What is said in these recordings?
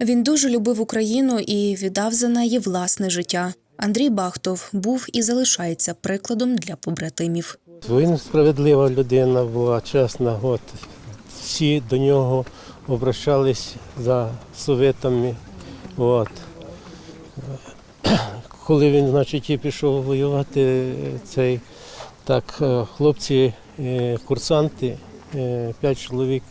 Він дуже любив Україну і віддав за неї власне життя. Андрій Бахтов був і залишається прикладом для побратимів. Він справедлива людина була, чесна. От. Всі до нього обращались за советами. От. Коли він, значить, і пішов воювати, цей, так, е, хлопці, е, курсанти, е, п'ять чоловік,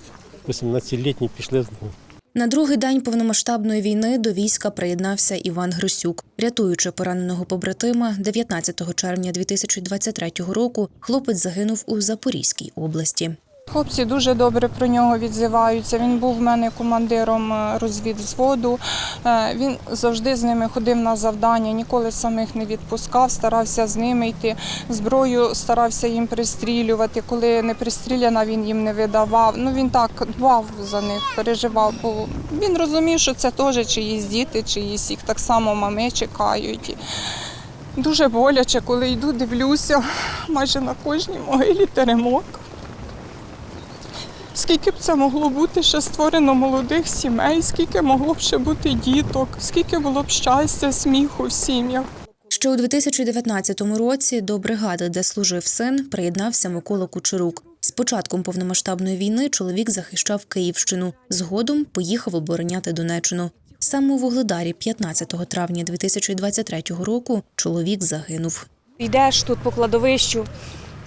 18-літні, пішли з ним. На другий день повномасштабної війни до війська приєднався Іван Грисюк. Рятуючи пораненого побратима, 19 червня 2023 року хлопець загинув у Запорізькій області. Хлопці дуже добре про нього відзиваються. Він був в мене командиром е, розвідзводу. Е, Він завжди з ними ходив на завдання, ніколи самих не відпускав, старався з ними йти. Зброю старався їм пристрілювати. Коли не пристріляна, він їм не видавав. Ну він так дбав за них, переживав. Бо він розумів, що це теж чиїсь діти, чиїсь їх так само мами чекають. Дуже боляче, коли йду, дивлюся, майже на кожній могилі теремок. Скільки б це могло бути ще створено молодих сімей, скільки могло б ще бути діток, скільки було б щастя, сміху в сім'ях. Ще у 2019 році до бригади, де служив син, приєднався Микола Кучерук. З початком повномасштабної війни чоловік захищав Київщину. Згодом поїхав обороняти Донеччину. Саме у Вугледарі 15 травня 2023 року чоловік загинув. Йдеш тут по кладовищу,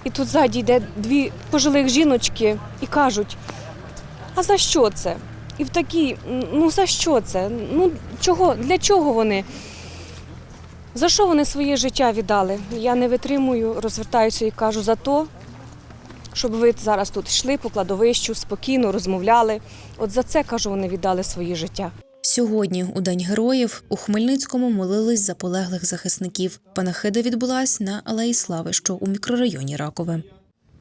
і тут ззаді йде дві пожилих жіночки і кажуть: а за що це? І в такі, ну за що це? Ну чого, для чого вони? За що вони своє життя віддали? Я не витримую, розвертаюся і кажу за то, щоб ви зараз тут йшли по кладовищу, спокійно розмовляли. От за це кажу, вони віддали своє життя. Сьогодні, у День героїв, у Хмельницькому молились за полеглих захисників. Панахида відбулась на Алеї Слави, що у мікрорайоні Ракове.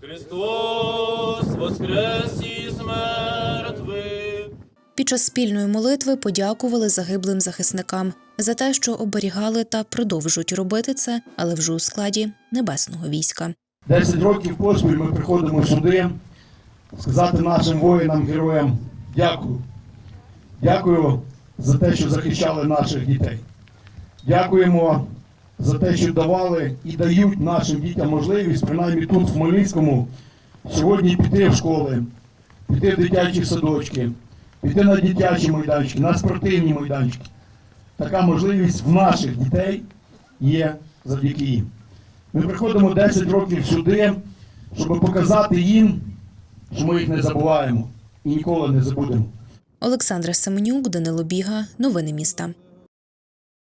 Христос воскрес із мертвих. Під час спільної молитви подякували загиблим захисникам за те, що оберігали та продовжують робити це, але вже у складі небесного війська. Десять років поспіль ми приходимо сюди сказати нашим воїнам, героям дякую. Дякую за те, що захищали наших дітей. Дякуємо за те, що давали і дають нашим дітям можливість, принаймні тут, в Хмельницькому, сьогодні піти в школи, піти в дитячі садочки, піти на дитячі майданчики, на спортивні майданчики. Така можливість в наших дітей є завдяки їм. Ми приходимо 10 років сюди, щоб показати їм, що ми їх не забуваємо і ніколи не забудемо. Олександра Семенюк, Данило Біга. Новини міста.